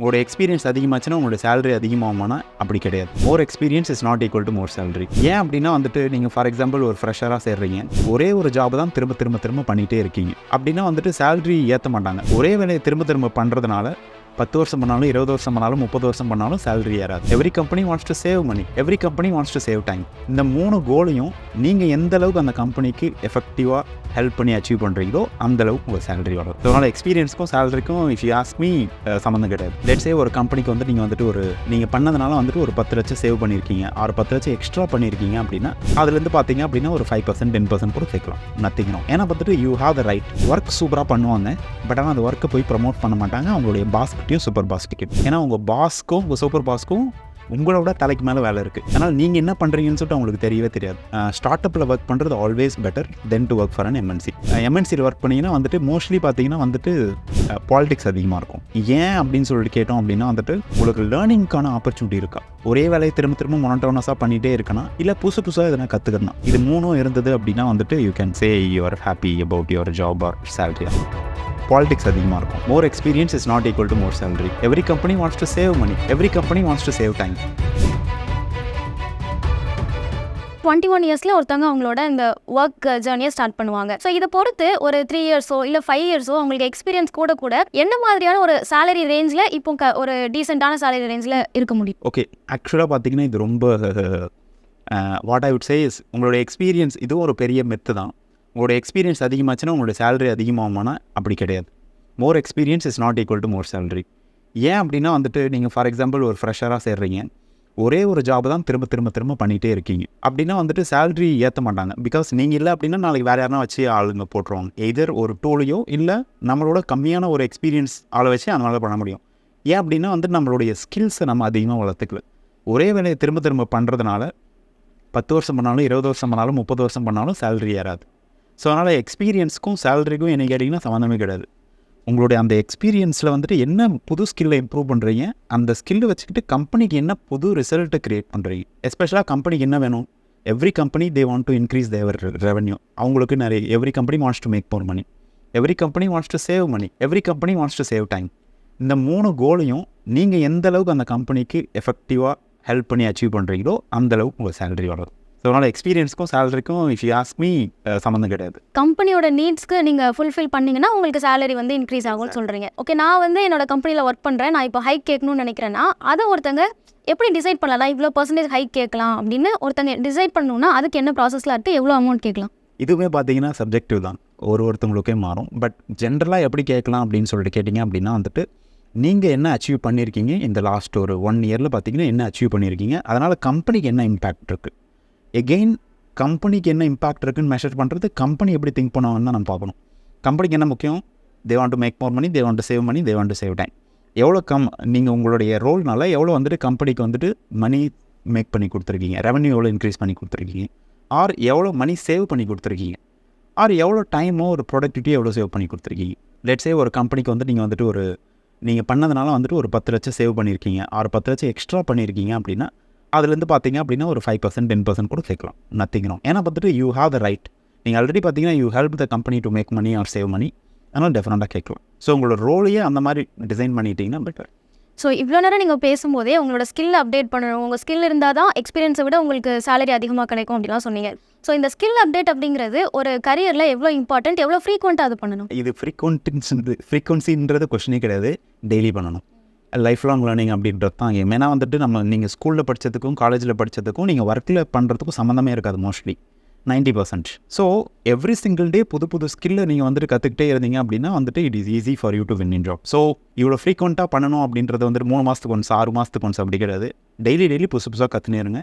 உங்களோட எக்ஸ்பீரியன்ஸ் அதிகமாச்சுன்னா உங்களோட சேலரி அதிகமாகுமானா அப்படி கிடையாது. More experience is not equal to more salary ஏன் அப்படின்னா வந்துட்டு நீங்கள் ஃபார் எக்ஸாம்பிள் ஒரு ஃப்ரெஷராக சேர்றீங்க. ஒரே ஒரு ஜாப் தான் திரும்ப திரும்ப திரும்ப பண்ணிகிட்டே இருக்கீங்க. அப்படின்னா வந்துட்டு சேலரி ஏற்ற மாட்டாங்க. ஒரே வேலையை திரும்ப திரும்ப பண்ணுறதுனால பத்து வருஷம் பண்ணாலும் இருபது வருஷம் பண்ணாலும் முப்பது வருஷம் பண்ணாலும் சேலரி ஏறாது. Every company wants to save money every company wants to save time இந்த மூணு கோலையும் நீங்கள் எந்த அளவுக்கு அந்த கம்பெனிக்கு எஃபெக்டிவாக ஹெல்ப் பண்ணி அச்சீவ் பண்ணுறீங்களோ அந்த அளவுக்கு உங்கள் சேலரி வரும். அதனால் எக்ஸ்பீரியன்ஸ்க்கும் சேலரிக்கும் இஃப் யூ ஆஸ்க் மீ சம்மந்தம் கிடையாது. லெட்ஸே ஒரு கம்பெனிக்கு வந்து நீங்கள் வந்துட்டு ஒரு நீங்கள் பண்ணதுனால வந்துட்டு ஒரு பத்து லட்சம் சேவ் பண்ணியிருக்கீங்க ஆறு பத்து லட்சம் எக்ஸ்ட்ரா பண்ணியிருக்கீங்க அப்படின்னா அதுலேருந்து பார்த்தீங்க அப்படின்னா ஒரு ஃபைவ் பர்சன்ட் டென் பர்சன்ட் கூட சேர்க்கலாம். நத்திங் ஏன்னா பார்த்துட்டு you have the right work சூப்பராக பண்ணுவாங்க. பட் ஆனால் அந்த ஒர்க்கை போய் ப்ரமோட் பண்ண மாட்டாங்க. அவங்களுடைய பாஸ்கிட்டையும் சூப்பர் பாஸ்கிட்டையும் ஏன்னா உங்கள் பாஸ்க்கும் உங்கள் சூப்பர் பாஸ்க்கும் உங்களோட தலைக்கு மேலே வேலை இருக்குது அதனால் நீங்கள் என்ன பண்ணுறீங்கன்னு சொல்லிட்டு அவங்களுக்கு தெரியவே தெரியாது. ஸ்டார்ட் அப்பில் ஒர்க் பண்ணுறது always better than to work for an MNC எம்என்சியில் work பண்ணிங்கன்னா வந்துட்டு மோஸ்ட்லி பார்த்தீங்கன்னா வந்துட்டு பாலிடிக்ஸ் அதிகமாக இருக்கும். ஏன் அப்படின்னு சொல்லிட்டு கேட்டோம் அப்படின்னா வந்துட்டு உங்களுக்கு லேர்னிங்க்கான ஆப்பர்ச்சுனிட்டி இருக்கா? ஒரே வேலையை திரும்ப திரும்ப மொனட்டோனஸாக பண்ணிகிட்டே இருக்கணும் இல்லை புதுசு புதுசாக எதனா கற்றுக்கணும் இது மூணும் இருந்தது அப்படின்னா வந்துட்டு you can say you're happy about your job or salary politics அதிகமாக இருக்கும். More experience is not equal to more salary every company wants to save money every company wants to save time twenty one இயர்ஸில் ஒருத்தவங்க அவங்களோட இந்த work ஜேர்னியை start பண்ணுவாங்க. So இதை பொறுத்து ஒரு த்ரீ இயர்ஸோ இல்லை ஃபைவ் இயர்ஸோ அவங்களுக்கு எக்ஸ்பீரியன்ஸ் கூட கூட என்ன மாதிரியான ஒரு சேலரி ரேஞ்சில் இப்போ ஒரு டீசெண்டான சேலரி ரேஞ்சில் இருக்க முடியும்? ஓகே ஆக்சுவலாக பார்த்தீங்கன்னா இது ரொம்ப what I would say is உங்களோட எக்ஸ்பீரியன்ஸ் இதுவும் ஒரு பெரிய மெத்து தான். உங்களோட எக்ஸ்பீரியன்ஸ் அதிகமாச்சுன்னா உங்களோட சேலரி அதிகமாகுமானா அப்படி கிடையாது. More experience is not equal to more salary ஏன் அப்படின்னா வந்துட்டு நீங்கள் ஃபார் எக்ஸாம்பிள் ஒரு ஃப்ரெஷராக சேர்றீங்க. ஒரே ஒரு ஜாப் தான் திரும்ப திரும்ப திரும்ப பண்ணிகிட்டே இருக்கீங்க. அப்படின்னா வந்துட்டு சேலரி ஏற்ற மாட்டாங்க. பிகாஸ் நீங்கள் இல்லை அப்படின்னா நாளைக்கு வேறு யாருனா வச்சு ஆளுங்க போட்டுருவாங்க. எதர் ஒரு டூலையோ இல்லை நம்மளோட கம்மியான ஒரு எக்ஸ்பீரியன்ஸ் ஆளை வச்சு அதனால் பண்ண முடியும். ஏன் அப்படின்னா வந்துட்டு நம்மளுடைய ஸ்கில்ஸை நம்ம அதிகமாக வளர்த்துக்கல. ஒரே வேலையை திரும்ப திரும்ப பண்ணுறதுனால பத்து வருஷம் பண்ணாலும் இருபது வருஷம் பண்ணாலும் முப்பது வருஷம் பண்ணாலும் சேலரி ஏறாது. ஸோ அதனால் எக்ஸ்பீரியன்ஸ்க்கும் சேலரிக்கும் என்ன கேட்டிங்கன்னா சம்மந்தமே கிடையாது. உங்களுடைய அந்த எக்ஸ்பீரியன்ஸில் வந்துட்டு என்ன புது ஸ்கில்லை இம்ப்ரூவ் பண்ணுறீங்க அந்த ஸ்கில்லு வச்சுக்கிட்டு கம்பெனிக்கு என்ன புது ரிசல்ட்டை க்ரியேட் பண்ணுறீங்க எஸ்பெஷலாக கம்பெனிக்கு என்ன வேணும்? Every company they want to increase their revenue அவங்களுக்கு நிறைய every company wants to make more money every company wants to save money every company wants to save time இந்த மூணு கோலையும் நீங்கள் எந்த அளவுக்கு அந்த கம்பெனிக்கு எஃபெக்டிவாக ஹெல்ப் பண்ணி அச்சீவ் பண்ணுறீங்களோ அந்த அளவுக்கு உங்கள் சேலரி வரும். ஸோ அதனால் எக்ஸ்பீரியன்ஸ்க்கும் சேலரிக்கும் இஃப் யூ ஆஸ்க் மீ சம்மந்தம் கிடையாது. கம்பெனியோட நீட்ஸ்க்கு நீங்கள் ஃபுல்ஃபில் பண்ணீங்கன்னா உங்களுக்கு சேலரி வந்து இன்க்ரீஸ் ஆகும்னு சொல்கிறீங்க ஓகே நான் வந்து என்னோட கம்பெனியில் ஒர்க் பண்ணுறேன் நான் இப்போ ஹைக் கேட்கணும்னு நினைக்கிறேன்னா அதை ஒருத்தங்க எப்படி டிசைட் பண்ணலாம்? இவ்வளோ பர்சன்டேஜ் ஹைக் கேட்கலாம் அப்படின்னு ஒருத்தங்க டிசைட் பண்ணணும்னா அதுக்கு என்ன ப்ராசஸில் இருக்குது எவ்வளோ அமௌண்ட் கேட்கலாம்? இதுவுமே பார்த்தீங்கன்னா சப்ஜெக்டிவ் தான். ஒரு ஒருத்தவங்களுக்கே மாறும். பட் ஜென்ரலாக எப்படி கேட்கலாம் அப்படின்னு சொல்லிட்டு கேட்டிங்க அப்படின்னா வந்துட்டு நீங்கள் என்ன அச்சீவ் பண்ணியிருக்கீங்க இந்த லாஸ்ட் ஒரு ஒன் இயரில் பார்த்தீங்கன்னா என்ன அச்சீவ் பண்ணியிருக்கீங்க அதனால் கம்பெனிக்கு என்ன இம்பேக்ட் இருக்குது எகெயின் கம்பெனிக்கு என்ன இம்பாக்ட் இருக்குன்னு மெஷர் பண்ணுறது கம்பெனி எப்படி திங்க் பண்ணுவாங்கன்னு தான் நம்ம பார்க்கணும். கம்பெனிக்கு என்ன முக்கியம்? They want to make more money they want to save money they want to save time எவ்வளோ கம் நீங்கள் உங்களுடைய ரோல்னால எவ்வளோ வந்துட்டு கம்பெனிக்கு வந்துட்டு மணி மேக் பண்ணி கொடுத்துருக்கீங்க? ரெவன்யூ எவ்வளோ இன்க்ரீஸ் பண்ணி கொடுத்துருக்கீங்க? ஆர் எவ்வளோ மணி சேவ் பண்ணி கொடுத்துருக்கீங்க? ஆர் எவ்வளோ டைமோ ஒரு ப்ரொடக்டிவிட்டியோ எவ்வளோ சேவ் பண்ணி கொடுத்துருக்கீங்க? லெட்ஸே ஒரு கம்பெனிக்கு வந்து நீங்கள் வந்துட்டு ஒரு நீங்கள் பண்ணதுனால வந்துட்டு ஒரு பத்து லட்சம் சேவ் பண்ணியிருக்கீங்க ஆறு பத்து லட்சம் எக்ஸ்ட்ரா பண்ணியிருக்கீங்க அப்படின்னா அதுலேருந்து பார்த்தீங்க அப்படின்னா ஒரு ஃபைவ் பர்சன்ட் டென் பர்சன்ட் கூட சேர்க்கலாம். நத்திங் ஏன்னா பார்த்துட்டு யூ ஹாவ் த ரைட் நீங்கள் ஆல்ரெடி பார்த்தீங்கன்னா you help the company to make money or save money அதனால் டெஃபினட்டாக கேட்கலாம். ஸோ உங்களோட ரோலையே அந்த மாதிரி டிசைன் பண்ணிட்டீங்கன்னா பெட்டர் ஸோ இவ்வளோ நேரம் நீங்கள் பேசும்போதே உங்களோட ஸ்கில் அப்டேட் பண்ணணும். உங்கள் ஸ்கில் இருந்தால் தான் எக்ஸ்பீரியன்ஸை விட உங்களுக்கு சேலரி அதிகமாக கிடைக்கும் அப்படிலாம் சொன்னீங்க. ஸோ இந்த ஸ்கில் அப்டேட் அப்படிங்கிறது ஒரு கரியரில் எவ்வளோ இம்பார்ட்டன்ட் எவ்வளோ ஃப்ரீக்வெண்ட்டாக அது பண்ணணும்? இது ஃப்ரீக்வன்டின்ஸ் ஃப்ரீக்வன்சின்றது கொஷினே கிடையாது. டெய்லி பண்ணணும். லைஃப் லாங் லேர்னிங் அப்படின்றது தான் game. ஏன்னா வந்துட்டு நம்ம நீங்கள் ஸ்கூலில் படித்ததுக்கும் காலேஜில் படித்ததுக்கும் நீங்கள் ஒர்க்கில் பண்ணுறதுக்கும் சம்மந்தமே இருக்காது mostly ninety percent so every single day புது புது ஸ்கில்லை நீங்கள் வந்துட்டு கற்றுக்கிட்டே இருந்தீங்க அப்படின்னா வந்துட்டு it is easy for you to win in job so இவ்வளோ ஃப்ரீக்வெண்ட்டாக பண்ணணும் அப்படின்றது வந்துட்டு மூணு மாதத்துக்கு ஒன்ஸ் ஆறு மாதத்துக்கு ஒன்ஸ் அப்படி கிடையாது. டெய்லி டெய்லி புதுசு புதுசாக கற்றுனே இருங்க.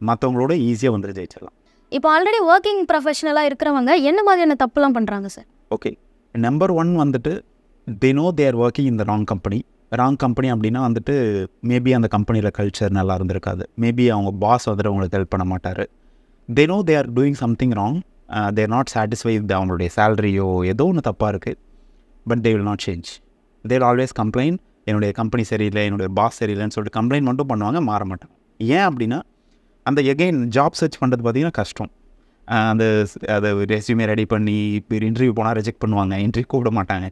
மற்றவங்களோட ஈஸியாக வந்துட்டு ஜெயிச்சிடலாம். இப்போ ஆல்ரெடி ஒர்க்கிங் ப்ரொஃபஷனலாக இருக்கிறவங்க என்ன மாதிரியான தப்புலாம் பண்ணுறாங்க சார் ஓகே நம்பர் ஒன் வந்துட்டு தே நோ தேர் ஒர்க்கிங் இந்த ராங் கம்பெனி ராங் கம்பெனி அப்படின்னா வந்துட்டு மேபி அந்த கம்பெனியில் கல்ச்சர் நல்லா இருந்திருக்காது. மேபி அவங்க பாஸ் வந்துட்டு அவங்களுக்கு ஹெல்ப் பண்ண மாட்டார். They know they are doing something wrong they're not satisfy with அவங்களுடைய சேலரியோ ஏதோ ஒன்று தப்பாக இருக்குது but they will not change they will always complaint என்னுடைய கம்பெனி சரியில்லை என்னுடைய பாஸ் சரியில்லைன்னு சொல்லிட்டு கம்ப்ளைண்ட் மட்டும் பண்ணுவாங்க மாற மாட்டாங்க. ஏன் அப்படின்னா அந்த எகெயின் ஜாப் சர்ச் பண்ணுறது பார்த்தீங்கன்னா கஷ்டம். Uh, அந்த அதை ரெஸ்யூமே ரெடி பண்ணி இப்போ இன்டர்வியூ போனால் ரிஜெக்ட் பண்ணுவாங்க இன்டர்வியூ கூப்பிட மாட்டாங்க.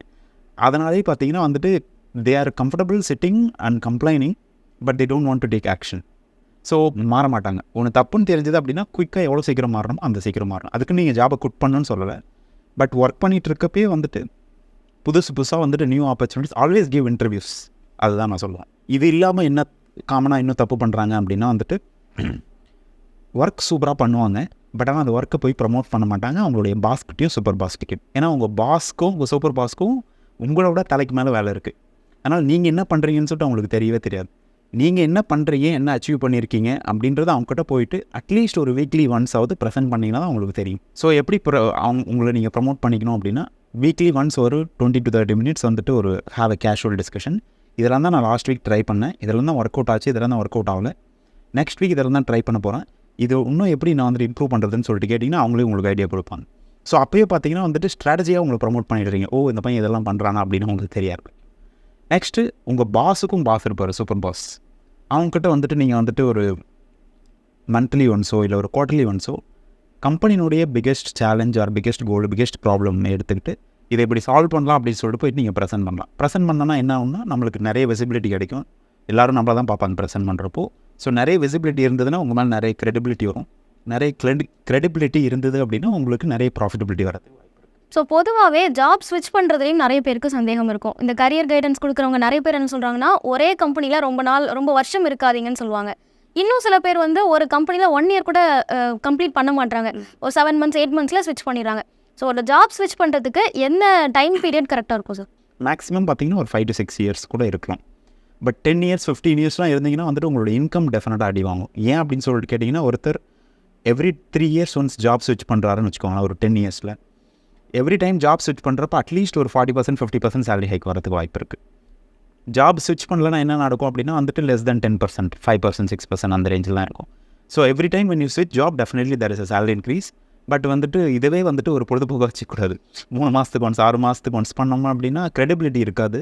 அதனாலே பார்த்தீங்கன்னா வந்துட்டு they are comfortable sitting and complaining but they don't want to take action so மாற மாட்டாங்க. ஒன்று தப்புன்னு தெரிஞ்சது அப்படின்னா குயிக்காக எவ்வளோ சீக்கிரம் மாறணும் அந்த சீக்கிரம் மாறணும். அதுக்கு நீங்கள் ஜாபை குட் பண்ணணும்னு சொல்லலை. பட் ஒர்க் பண்ணிட்டு இருக்கப்பே வந்துட்டு புதுசு புதுசாக வந்துட்டு new opportunities always give interviews அதுதான் நான் சொல்லுவேன். இது இல்லாமல் என்ன காமனாக இன்னும் தப்பு பண்ணுறாங்க அப்படின்னா வந்துட்டு ஒர்க் சூப்பராக பண்ணுவாங்க. பட் ஆனால் அந்த ஒர்க்கை போய் ப்ரமோட் பண்ண மாட்டாங்க. அவங்களுடைய பாஸ்கிட்டையும் சூப்பர் பாஸ்கிட்டையும் ஏன்னா உங்கள் பாஸ்க்கும் உங்கள் சூப்பர் பாஸ்க்கும் உங்களோட தலைக்கு மேலே வேலை இருக்குது ஆனால் நீங்கள் என்ன பண்ணுறீங்கன்னு சொல்லிட்டு அவங்களுக்கு தெரியவே தெரியாது. நீங்கள் என்ன பண்ணுறீங்க என்ன அச்சீவ் பண்ணியிருக்கீங்க அப்படின்றத அவங்ககிட்ட போயிட்டு அட்லீஸ்ட் ஒரு வீக்லி ஒன்ஸ் ஆகுது ப்ரெசென்ட் பண்ணிங்கன்னா தான் உங்களுக்கு தெரியும். ஸோ எப்படி அவங்க உங்களை நீங்கள் ப்ரமோட் பண்ணிக்கணும் அப்படின்னா வீக்லி ஒன்ஸ் ஒரு டுவெண்ட்டி டு தேர்ட்டி மினிட்ஸ் வந்துட்டு ஒரு ஹாவ் அ கேஷுவல் டிஸ்கஷன் இதெல்லாம் தான் நான் லாஸ்ட் வீக் ட்ரை பண்ணேன். இதெல்லாம் தான் ஒர்க் அவுட் ஆச்சு இதெல்லாம் தான் ஒர்க் அவுட் ஆகல. நெக்ஸ்ட் வீக் இதெல்லாம் தான் ட்ரை பண்ண போகிறேன் இது இன்னும் எப்படி நான் வந்துட்டு இம்ப்ரூவ் பண்ணுறதுன்னு சொல்லிட்டு கேட்டிங்கன்னா அவங்களே உங்களுக்கு ஐடியா கொடுப்பாங்க. ஸோ அப்போயே பார்த்தீங்கன்னா வந்துட்டு ஸ்ட்ராட்டஜியாக உங்களை ப்ரமோட் பண்ணிடுறீங்க. ஓ இந்த பையன் இதெல்லாம் பண்ணுறானா அப்படின்னு உங்களுக்கு தெரியாது. நெக்ஸ்ட்டு உங்கள் பாஸுக்கும் பாஸ் இருப்பார் சூப்பர் பாஸ் அவங்கக்கிட்ட வந்துட்டு நீங்கள் வந்துட்டு ஒரு மந்த்லி ஒன்ஸோ இல்லை ஒரு குவார்டர்லி ஒன்ஸோ கம்பெனியினுடைய biggest challenge or biggest goal biggest problem எடுத்துக்கிட்டு இதை இப்படி சால்வ் பண்ணலாம் அப்படின்னு சொல்லிட்டு போயிட்டு நீங்கள் ப்ரெசென்ட் பண்ணலாம். ப்ரெசென்ட் பண்ணனா என்ன ஆகும்னா நம்மளுக்கு நிறைய விசிபிலிட்டி கிடைக்கும். எல்லாரும் நம்மள தான் பார்ப்பாங்க ப்ரெசென்ட் பண்ணுறப்போ ஸோ நிறைய விசிபிலிட்டி இருந்ததுன்னா உங்கள் மேலே நிறைய க்ரெடிபிலிட்டி வரும். நிறைய க்ரெடி க்ரெடிபிலிட்டி இருந்தது அப்படின்னா உங்களுக்கு நிறைய ப்ராஃபிட்டபிலிட்டி வரது. ஸோ பொதுவாகவே ஜாப் ஸ்விட்ச் பண்ணுறதுலையும் நிறைய பேருக்கு சந்தேகம் இருக்கும். இந்த கரியர் கைடன்ஸ் கொடுக்குறவங்க நிறைய பேர் என்ன சொல்கிறாங்கன்னா ஒரே கம்பெனியில் ரொம்ப நாள் ரொம்ப வருஷம் இருக்காதீங்கன்னு சொல்லுவாங்க. இன்னும் சில பேர் வந்து ஒரு கம்பெனியில் ஒன் இயர் கூட கம்ப்ளீட் பண்ண மாட்டாங்க ஒரு செவன் மந்த்ஸ் எயிட் மந்த்ஸில் ஸ்விட்ச் பண்ணிடுறாங்க. ஸோ ஒரு ஜாப் ஸ்விட்ச் பண்ணுறதுக்கு என்ன டைம் பீரியட் கரெக்டாக இருக்கும் சார் மேக்ஸிமம் பார்த்தீங்கன்னா ஒரு ஃபைவ் டு சிக்ஸ் இயர்ஸ் கூட இருக்கலாம். பட் டென் இயர்ஸ் ஃபிஃப்டீன் இயர்ஸ்லாம் இருந்தீங்கன்னா வந்துட்டு உங்களோட இன்கம் டெஃபினட்டாக அடி வாங்கும். ஏன் அப்படின்னு சொல்லிட்டு கேட்டிங்கன்னா ஒருத்தர் every three years once job ஸ்விட்ச் பண்ணுறாருன்னு வச்சுக்கோங்களேன் ஒரு டென் இயர்ஸில் எவ்ரி டைம் ஜாப் ஸ்விட்ச் பண்ணுறப்ப அட்லீஸ்ட் ஒரு forty percent fifty percent salary hike வரதுக்கு வாய்ப்பு இருக்குது ஜாப் ஸ்விட்ச் பண்ணலன்னா என்ன நடக்கும் அப்படின்னா வந்துட்டு less than ten percent five percent six percent அந்த ரேஞ்சில் தான் இருக்கும். So every time when you ஸ்விட்ச் job definitely there is a salary increase but வந்துட்டு இதுவே வந்துட்டு ஒரு பொழுதுபோக்கு வச்சுக்கூடாது மூணு மாதத்துக்கு ஒன்ஸ் ஆறு மாதத்துக்கு ஒன்ஸ் பண்ணோம் அப்படின்னா க்ரெடிபிலிட்டி இருக்காது.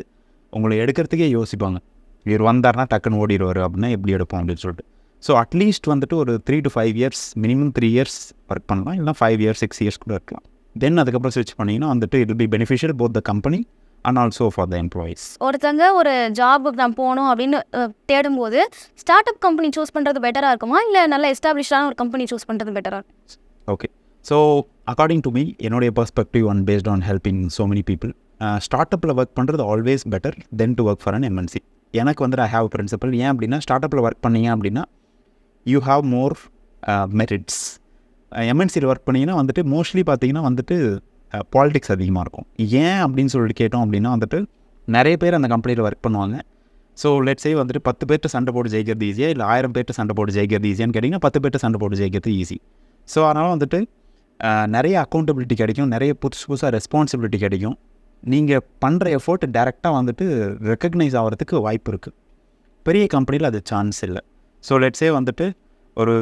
உங்களை எடுக்கிறதுக்கே யோசிப்பாங்க. இவர் வந்தார்னா டக்குன்னு ஓடிடுவார் அப்படின்னா எப்படி எடுப்போம் அப்படின்னு சொல்லிட்டு. ஸோ அட்லீஸ்ட் வந்துட்டு ஒரு three to five years minimum three years work பண்ணலாம். இல்லைனா ஃபைவ் இயர்ஸ் சிக்ஸ் இயர்ஸ் கூட இருக்கலாம். தென் அதுக்கப்புறம் ஸ்விட்ச் பண்ணிங்கன்னா வந்துட்டு it be beneficial both the company and also for the employees ஒருத்தங்க ஒரு ஜாபுக்கு நான் போகணும் அப்படின்னு தேடும்போது ஸ்டார்ட் அப் கம்பெனி சூஸ் பண்ணுறது பெட்டராக இருக்குமா? இல்லை நல்ல எஸ்டாப்ளிஷ்டான ஒரு கம்பெனி சூஸ் பண்ணுறது பெட்டராக இருக்கும் okay so according to me என்னுடைய perspective and based on helping so many people start அப்பில் ஒர்க் பண்ணுறது always better then to work for an MNC எனக்கு வந்துட்டு ஐ ஹாவ் பிரின்சிபல் ஏன் அப்படின்னா ஸ்டார்ட் அப்பில் ஒர்க் பண்ணீங்க அப்படின்னா யூ ஹாவ் மோர் மெரிட்ஸ் எம்என்சியில் ஒர்க் பண்ணீங்கன்னா வந்துட்டு மோஸ்ட்லி பார்த்தீங்கன்னா வந்துட்டு பாலிடிக்ஸ் அதிகமாக இருக்கும். ஏன் அப்படின்னு சொல்லிட்டு கேட்டோம் அப்படின்னா வந்துட்டு நிறைய பேர் அந்த கம்பெனியில் ஒர்க் பண்ணுவாங்க. ஸோ லெட்ஸே வந்துட்டு பத்து பேர்ட்ட சண்டை போட்டு ஜெயிக்கிறது ஈஸியாக இல்லை ஆயிரம் பேர்ட்ட சண்டை போட்டு ஜெயிக்கிறது ஈஸியான்னு கேட்டிங்கன்னா பத்து பேர்ட்ட சண்டை போட்டு ஜெயிக்கிறது ஈஸி ஸோ அதனால் வந்துட்டு நிறைய அக்கௌண்டபிலிட்டி கிடைக்கும். நிறைய புதுசு புதுசாக ரெஸ்பான்சிபிலிட்டி கிடைக்கும். நீங்கள் பண்ணுற எஃபோர்ட் டேரெக்டாக வந்துட்டு ரெக்கக்னைஸ் ஆகிறதுக்கு வாய்ப்பு இருக்குது பெரிய கம்பெனியில் அது சான்ஸ் இல்லை. ஸோ லெட்ஸே வந்துட்டு ஒரு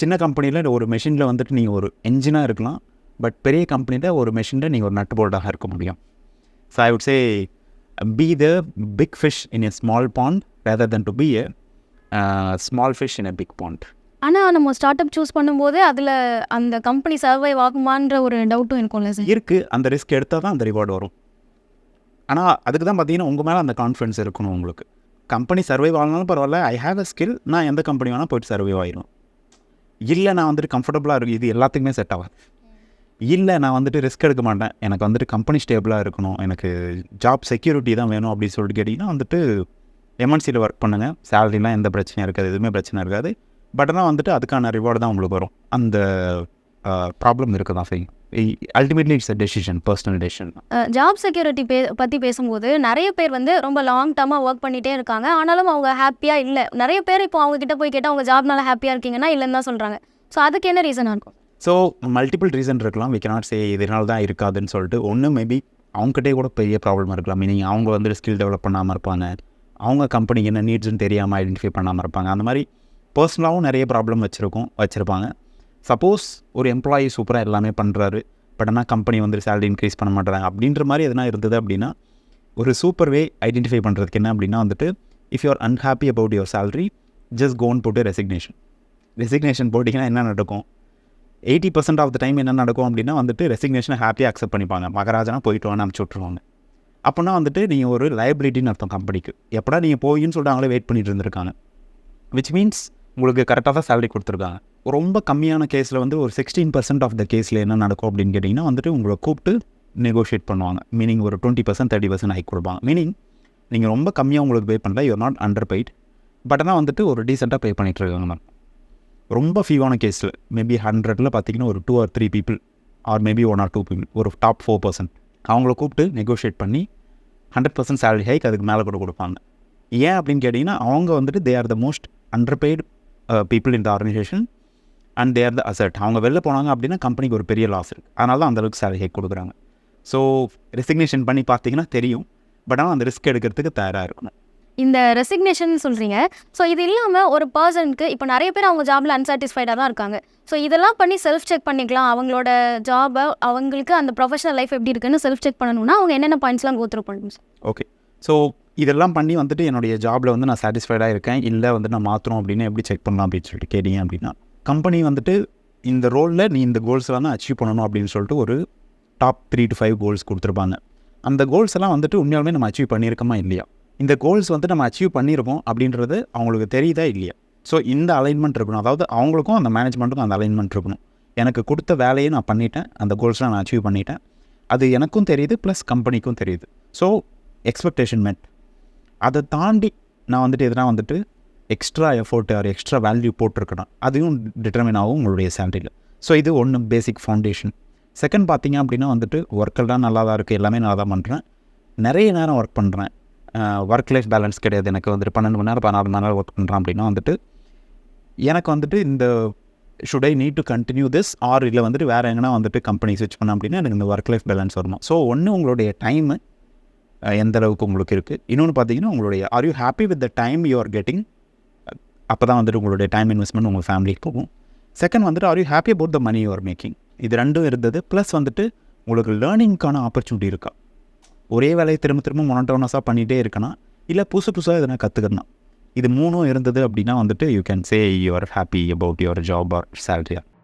சின்ன கம்பெனியில் ஒரு மெஷினில் வந்துட்டு நீங்கள் ஒரு என்ஜினாக இருக்கலாம். பட் பெரிய கம்பெனியில் ஒரு மெஷினில் நீங்கள் ஒரு நட்டு போல்டாக இருக்க முடியும். So I would say be the big fish in a small pond rather then to be a small fish in a big pond ஆனால் நம்ம ஸ்டார்ட் அப் சூஸ் பண்ணும்போது அதில் அந்த கம்பெனி சர்வைவ் ஆகுமான்ற ஒரு டவுட்டும் இருக்கும்ல சார் இருக்குது அந்த ரிஸ்க் எடுத்தால் தான் அந்த ரிவார்டு வரும். ஆனால் அதுக்கு தான் பார்த்தீங்கன்னா உங்கள் மேலே அந்த கான்ஃபிடன்ஸ் இருக்கணும் உங்களுக்கு. கம்பெனி சர்வைவ் ஆகணும்னாலும் பரவாயில்ல. ஐ ஹேவ் அ ஸ்கில் நான் எந்த கம்பெனி வேணால் போயிட்டு சர்வைவ் ஆயிடும் இல்லை நான் வந்துட்டு கம்ஃபர்டபுளாக இருக்கும் இது எல்லாத்துக்குமே செட் ஆகாது. இல்லை நான் வந்துட்டு ரிஸ்க் எடுக்க மாட்டேன். எனக்கு வந்துட்டு கம்பெனி ஸ்டேபிளாக இருக்கணும். எனக்கு ஜாப் செக்யூரிட்டி தான் வேணும் அப்படின்னு சொல்லிட்டு கேட்டிங்கன்னா வந்துட்டு எம்என்சியில் ஒர்க் பண்ணுங்கள் சேலரிலாம் எந்த பிரச்சனையும் இருக்காது. எதுவுமே பிரச்சனை இருக்காது. பட் ஆனால் வந்துட்டு அதுக்கான ரிவார்டு தான் உங்களுக்கு வரும். அந்த ப்ராப்ளம் இருக்க தான் செய்யும். Ultimately it's a decision personal decision job security pay பற்றி பேசும்போது நிறைய பேர் வந்து ரொம்ப லாங் டர்மாக ஒர்க் பண்ணிகிட்டே இருக்காங்க. ஆனாலும் அவங்க ஹாப்பியாக இல்லை. நிறைய பேர் இப்போ அவங்க கிட்ட போய் கேட்டால் அவங்க ஜாப்னால ஹாப்பியாக இருக்கீங்கன்னா இல்லைன்னு தான் சொல்கிறாங்க ஸோ அதுக்கு என்ன ரீசனாக இருக்கும்? ஸோ மல்டிபிள் ரீசன் இருக்கலாம். வி cannot சே இதனால தான் இருக்காதுன்னு சொல்லிட்டு ஒன்று மேபி அவங்ககிட்டே கூட பெரிய ப்ராப்ளம் இருக்கலாம். மீனிங் அவங்க வந்து ஸ்கில் டெவலப் பண்ணாமல் இருப்பாங்க. அவங்க கம்பெனிக்கு என்ன நீட்ஸ்னு தெரியாமல் ஐடென்டிஃபை பண்ணாமல் இருப்பாங்க. அந்த மாதிரி பர்சனலாகவும் நிறைய ப்ராப்ளம் வச்சுருக்கோம் வச்சுருப்பாங்க. சப்போஸ் ஒரு எம்ப்ளாயி சூப்பராக எல்லாமே பண்ணுறாரு பட் ஆனால் கம்பெனி வந்து சேலரி இன்க்ரீஸ் பண்ண மாட்டேறாங்க. அப்படின்ற மாதிரி எதனா இருந்தது அப்படின்னா ஒரு சூப்பர் வே ஐடென்டிஃபை பண்ணுறதுக்கு என்ன அப்படின்னா வந்துட்டு if you are unhappy about your salary just gone போட்டு ரெசிக்னேஷன் ரெசிக்னேஷன் போட்டிங்கன்னா என்ன நடக்கும்? Eighty percent of the time என்ன நடக்கும் அப்படின்னா வந்துட்டு ரெசிக்னேஷனை ஹாப்பியாக அக்செப்ட் பண்ணிப்பாங்க. மகராஜனா போயிட்டு வாங்க அனுப்பிச்சி விட்ருவாங்க அப்போனா வந்துட்டு நீங்கள் ஒரு லைபிலிட்டின்னு அர்த்தம் கம்பெனிக்கு எப்படா நீங்கள் போயின்னு சொல்லிட்டு அவங்களே வெயிட் பண்ணிட்டு இருந்திருக்காங்க. விச் மீன்ஸ் உங்களுக்கு கரெக்டாக தான் சேலரி கொடுத்துருக்காங்க. ரொம்ப கம்மியான கேஸில் வந்து ஒரு சிக்ஸ்டீன் பர்சன்ட் ஆஃப் த கேஸில் என்ன நடக்கும் அப்படின்னு கேட்டிங்கன்னா வந்துட்டு உங்களை கூப்பிட்டு நெகோஷியேட் பண்ணுவாங்க. மீனிங் ஒரு twenty percent thirty percent hike கொடுப்பாங்க. மீனிங் நீங்கள் ரொம்ப கம்மியாக உங்களுக்கு பே பண்ணல you are not underpaid but ஆனால் வந்துட்டு ஒரு டீசெண்டாக பே பண்ணிட்டு இருக்காங்க மேம் ரொம்ப ஃபீவான கேஸில் மேபி ஹண்ட்ரடில் பார்த்தீங்கன்னா ஒரு two or three people or maybe one or two people ஒரு டாப் ஃபோர் பர்சன்ட் அவங்கள கூப்பிட்டு நெகோஷியேட் பண்ணி ஹண்ட்ரட் பர்சன்ட் சேலரி ஹைக் அதுக்கு மேலே கூட கொடுப்பாங்க. ஏன் அப்படின்னு கேட்டிங்கன்னா அவங்க வந்துட்டு they are the most underpaid people in the organisation and they are the asset அவங்க வெளில போனாங்க அப்படின்னா கம்பெனிக்கு ஒரு பெரிய லாஸ் இருக்குது அதனால தான் அந்தளவுக்கு சேலரி ஹைக் கொடுக்குறாங்க. ஸோ ரெசிக்னேஷன் பண்ணி பார்த்தீங்கன்னா தெரியும். பட் ஆனால் அந்த ரிஸ்க் எடுக்கிறதுக்கு தயாராக இருக்கணும். இந்த ரெசிக்னேஷன் சொல்கிறீங்க ஸோ இது இல்லாமல் ஒரு பர்சனுக்கு இப்போ நிறைய பேர் அவங்க ஜாபில் அன்சாட்டிஸ்ஃபைடாக தான் இருக்காங்க. ஸோ இதெல்லாம் பண்ணி செல்ஃப் செக் பண்ணிக்கலாம். அவங்களோட ஜாபை அவங்களுக்கு அந்த ப்ரொஃபஷனல் லைஃப் எப்படி இருக்குன்னு செல்ஃப் செக் பண்ணணும்னா அவங்க என்னென்ன பாயிண்ட்ஸ்லாம் கோத்ரூ பண்ணணும் ஓகே ஸோ இதெல்லாம் பண்ணி வந்துட்டு என்னுடைய ஜாபில் வந்து நான் சாட்டிஸ்ஃபைடாக இருக்கேன். இல்லை வந்து நான் மாற்றணும் அப்படின்னு எப்படி செக் பண்ணலாம் அப்படின்னு சொல்லிட்டு கேட்டீங்க அப்படின்னா கம்பெனி வந்துட்டு இந்த ரோலில் நீ இந்த கோல்ஸ்லாம் தான் அச்சீவ் பண்ணணும் அப்படின்னு சொல்லிட்டு ஒரு top three to five goals கொடுத்துருப்பாங்க. அந்த கோல்ஸ் எல்லாம் வந்துட்டு உண்மையாலுமே நம்ம அச்சீவ் பண்ணியிருக்கோமா இல்லையா? இந்த கோல்ஸ் வந்து நம்ம அச்சீவ் பண்ணியிருக்கோம் அப்படின்றது அவங்களுக்கு தெரியுதா இல்லையா? ஸோ இந்த அலைன்மெண்ட் இருக்கணும். அதாவது அவங்களுக்கும் அந்த மேனேஜ்மெண்ட்டுக்கும் அந்த அலைன்மெண்ட் இருக்கணும். எனக்கு கொடுத்த வேலையை நான் பண்ணிட்டேன். அந்த கோல்ஸ்லாம் நான் அச்சீவ் பண்ணிட்டேன். அது எனக்கும் தெரியுது ப்ளஸ் கம்பெனிக்கும் தெரியுது. ஸோ எக்ஸ்பெக்டேஷன் மெட் அதை தாண்டி நான் வந்துட்டு எதனா வந்துட்டு extra effort or extra value போட்டிருக்கணும் அதுவும் டிட்டர்மின் ஆகும் உங்களுடைய சேலரியில் ஸோ இது ஒன்று பேசிக் ஃபவுண்டேஷன் செகண்ட் பார்த்தீங்க அப்படின்னா வந்துட்டு ஒர்க்கெல்லாம் நல்லா தான் இருக்குது எல்லாமே நல்லா தான் பண்ணுறேன் நிறைய நேரம் ஒர்க் பண்ணுறேன் ஒர்க் லைஃப் பேலன்ஸ் கிடையாது. எனக்கு வந்துட்டு பன்னெண்டு மணி நேரம் பதினாறு மணி நேரம் ஒர்க் பண்ணுறேன் அப்படின்னா வந்துட்டு எனக்கு வந்துட்டு இந்த should I need to continue this or இல்லை வந்துட்டு வேறு எங்கன்னா வந்துட்டு கம்பெனி ஸ்விட்ச் பண்ண அப்படின்னா எனக்கு இந்த ஒர்க் லைஃப் பேலன்ஸ் வரணும். ஸோ ஒன்று உங்களுடைய டைமு எந்த அளவுக்கு உங்களுக்கு இருக்குது இன்னொன்று பார்த்தீங்கன்னா உங்களுடைய are you happy with the time you are getting அப்போ தான் வந்துட்டு உங்களுடைய டைம் இன்வெஸ்ட்மெண்ட் உங்கள் ஃபேமிலிக்கு போகும். செகண்ட் வந்துட்டு are you happy about the money you are making இது ரெண்டும் இருந்தது. ப்ளஸ் வந்துட்டு உங்களுக்கு லேர்னிங்க்கான ஆப்பர்ச்சுனிட்டி இருக்கா? ஒரே வேலையை திரும்ப திரும்ப மொனட்டோனஸாக பண்ணிகிட்டே இருக்கணும் இல்லை புதுசு புதுசாக எதனா கற்றுக்கணும் இது மூணும் இருந்தது அப்படின்னா வந்துட்டு you can say you are happy about your job or சேலரியா